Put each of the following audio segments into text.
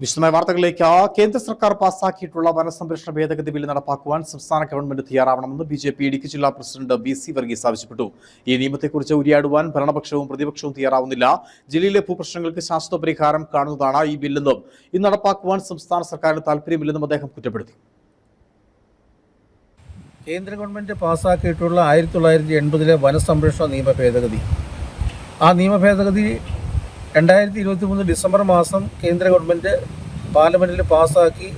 വിശദമായ വാർത്തകളിലേക്ക് കേന്ദ്ര സർക്കാർ പാസാക്കിയിട്ടുള്ള വനസംരക്ഷണ ഭേദഗതി ബില്ല് നടപ്പാക്കുവാൻ സംസ്ഥാന ഗവൺമെന്റ് തയ്യാറാവണമെന്ന് ബി ജെ പി ഇടുക്കി ജില്ലാ പ്രസിഡന്റ് ബി സി വർഗീസ് ആവശ്യപ്പെട്ടു. ഈ നിയമത്തെക്കുറിച്ച് ഉരിയാടുവാൻ ഭരണപക്ഷവും പ്രതിപക്ഷവും തയ്യാറാവുന്നില്ല. ജില്ലയിലെ ഭൂപ്രശ്നങ്ങൾക്ക് ശാശ്വത പരിഹാരം കാണുന്നതാണ് ഈ ബില്ലെന്നും ഇത് നടപ്പാക്കുവാൻ സംസ്ഥാന സർക്കാരിന് താല്പര്യമില്ലെന്നും അദ്ദേഹം കുറ്റപ്പെടുത്തി. കേന്ദ്ര ഗവൺമെന്റ് പാസാക്കിയിട്ടുള്ള ആയിരത്തി തൊള്ളായിരത്തി എൺപതിലെ വനസംരക്ഷണ നിയമ ഭേദഗതി. ആ നിയമ ഭേദഗതി രണ്ടായിരത്തി ഇരുപത്തി മൂന്ന് ഡിസംബർ മാസം കേന്ദ്ര ഗവൺമെന്റ് പാർലമെന്റിൽ പാസ്സാക്കി.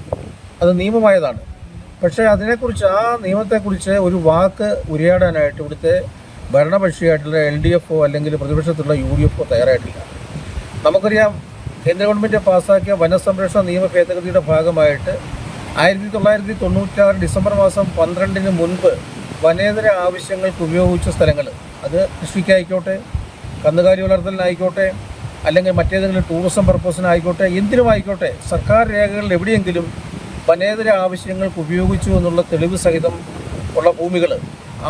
അത് നിയമമായതാണ്. പക്ഷേ അതിനെക്കുറിച്ച് ആ നിയമത്തെക്കുറിച്ച് ഒരു വാക്ക് ഉരിയാടാനായിട്ട് ഇവിടുത്തെ ഭരണപക്ഷിയായിട്ടുള്ള എൽ ഡി എഫ് ഒ അല്ലെങ്കിൽ പ്രതിപക്ഷത്തുള്ള യു ഡി എഫ് ഒ തയ്യാറായിട്ടില്ല. നമുക്കറിയാം കേന്ദ്ര ഗവൺമെന്റ് പാസ്സാക്കിയ വനസംരക്ഷണ നിയമ ഭേദഗതിയുടെ ഭാഗമായിട്ട് ആയിരത്തി തൊള്ളായിരത്തി തൊണ്ണൂറ്റാറ് ഡിസംബർ മാസം പന്ത്രണ്ടിന് മുൻപ് വനേതര ആവശ്യങ്ങൾക്ക് ഉപയോഗിച്ച സ്ഥലങ്ങൾ. അത് കൃഷിക്കായിക്കോട്ടെ കന്നുകാലി വളർത്തലിനായിക്കോട്ടെ അല്ലെങ്കിൽ മറ്റേതെങ്കിലും ടൂറിസം പർപ്പസിനായിക്കോട്ടെ എന്തിനുമായിക്കോട്ടെ സർക്കാർ രേഖകളിൽ എവിടെയെങ്കിലും വനേതര ആവശ്യങ്ങൾക്ക് ഉപയോഗിച്ചു എന്നുള്ള തെളിവ് സഹിതം ഉള്ള ഭൂമികൾ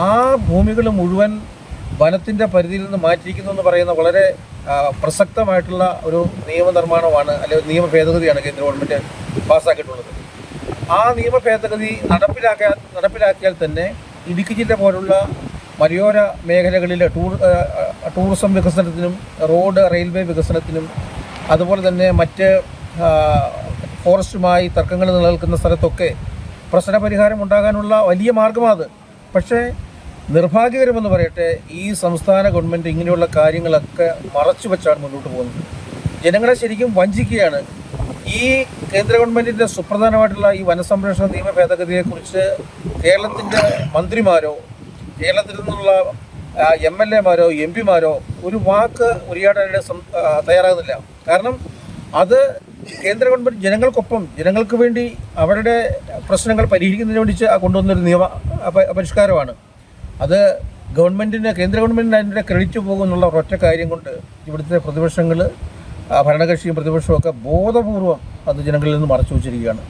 ആ ഭൂമികൾ മുഴുവൻ വനത്തിന്റെ പരിധിയിൽ നിന്ന് മാറ്റിയിരിക്കുന്നു എന്ന് പറയുന്ന വളരെ പ്രസക്തമായിട്ടുള്ള ഒരു നിയമനിർമ്മാണമാണ് അല്ലെങ്കിൽ നിയമ ഭേദഗതിയാണ് കേന്ദ്ര ഗവൺമെന്റ് പാസ്സാക്കിയിട്ടുള്ളത്. ആ നിയമ ഭേദഗതി നടപ്പിലാക്കാൻ നടപ്പിലാക്കിയാൽ തന്നെ ഇടുക്കി ജില്ല പോലുള്ള മലയോര മേഖലകളിൽ ടൂർ ടൂറിസം വികസനത്തിനും റോഡ് റെയിൽവേ വികസനത്തിനും അതുപോലെ തന്നെ മറ്റ് ഫോറസ്റ്റുമായി തർക്കങ്ങൾ നിലനിൽക്കുന്ന സ്ഥലത്തൊക്കെ പ്രശ്നപരിഹാരം ഉണ്ടാകാനുള്ള വലിയ മാർഗമാണ് പക്ഷേ നിർഭാഗ്യകരമെന്ന് പറയട്ടെ ഈ സംസ്ഥാന ഗവൺമെന്റ് ഇങ്ങനെയുള്ള കാര്യങ്ങളൊക്കെ മറച്ചു വെച്ചാണ് മുന്നോട്ട് പോകുന്നത്. ജനങ്ങളെ ശരിക്കും വഞ്ചിക്കുകയാണ്. ഈ കേന്ദ്ര ഗവൺമെന്റിന്റെ സുപ്രധാനമായിട്ടുള്ള ഈ വനസംരക്ഷണ നിയമ ഭേദഗതിയെക്കുറിച്ച് കേരളത്തിന്റെ മന്ത്രിമാരോ കേരളത്തിൽ നിന്നുള്ള എം എൽ എമാരോ എം പിമാരോ ഒരു വാക്ക് ഉരിയാടാനായിട്ട് തയ്യാറാകുന്നില്ല. കാരണം അത് കേന്ദ്ര ഗവൺമെന്റ് ജനങ്ങൾക്കൊപ്പം ജനങ്ങൾക്ക് വേണ്ടി അവരുടെ പ്രശ്നങ്ങൾ പരിഹരിക്കുന്നതിന് വേണ്ടി കൊണ്ടുവന്നൊരു നിയമ പരിഷ്കാരമാണ്. അത് ഗവൺമെന്റിന് കേന്ദ്ര ഗവൺമെന്റിന് അതിന്റെ ക്രെഡിറ്റ് പോകുമെന്നുള്ള ഒരൊറ്റ കാര്യം കൊണ്ട് ഇവിടുത്തെ പ്രതിപക്ഷങ്ങൾ ഭരണകക്ഷിയും പ്രതിപക്ഷവും ഒക്കെ ബോധപൂർവം അത് ജനങ്ങളിൽ നിന്ന് മറച്ചു വച്ചിരിക്കുകയാണ്.